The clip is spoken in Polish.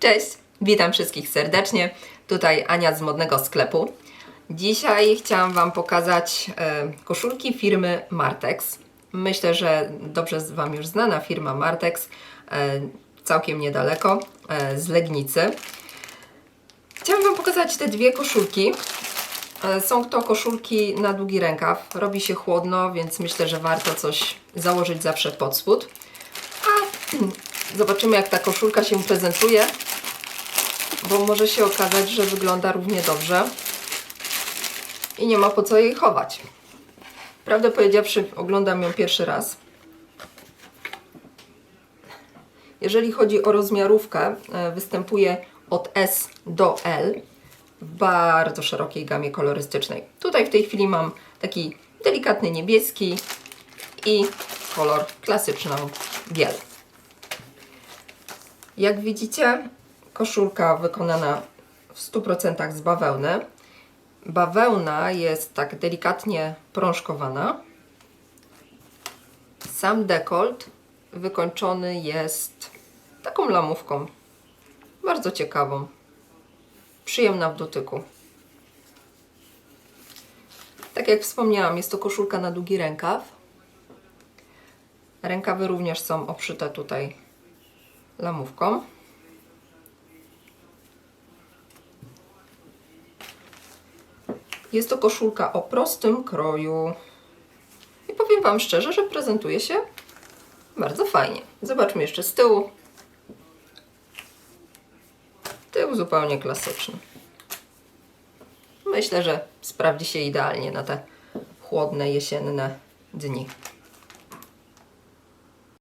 Cześć, witam wszystkich serdecznie. Tutaj Ania z modnego sklepu. Dzisiaj chciałam Wam pokazać e, koszulki firmy Martex. Myślę, że dobrze Wam już znana firma Martex, e, całkiem niedaleko e, z Legnicy. Chciałam Wam pokazać te dwie koszulki. Są to koszulki na długi rękaw. Robi się chłodno, więc myślę, że warto coś założyć zawsze pod spód. A zobaczymy, jak ta koszulka się prezentuje, bo może się okazać, że wygląda równie dobrze i nie ma po co jej chować. Prawdę powiedziawszy, oglądam ją pierwszy raz. Jeżeli chodzi o rozmiarówkę, e, występuje od S do L w bardzo szerokiej gamie kolorystycznej. Tutaj w tej chwili mam taki delikatny niebieski i kolor klasyczną biel. Jak widzicie, koszulka wykonana w 100% z bawełny. Bawełna jest tak delikatnie prążkowana. Sam dekolt wykończony jest taką lamówką. Bardzo ciekawą. Przyjemna w dotyku. Tak jak wspomniałam, jest to koszulka na długi rękaw. Rękawy również są obszyte tutaj lamówką. Jest to koszulka o prostym kroju. I powiem Wam szczerze, że prezentuje się bardzo fajnie. Zobaczmy jeszcze z tyłu. Tył zupełnie klasyczny. Myślę, że sprawdzi się idealnie na te chłodne, jesienne dni.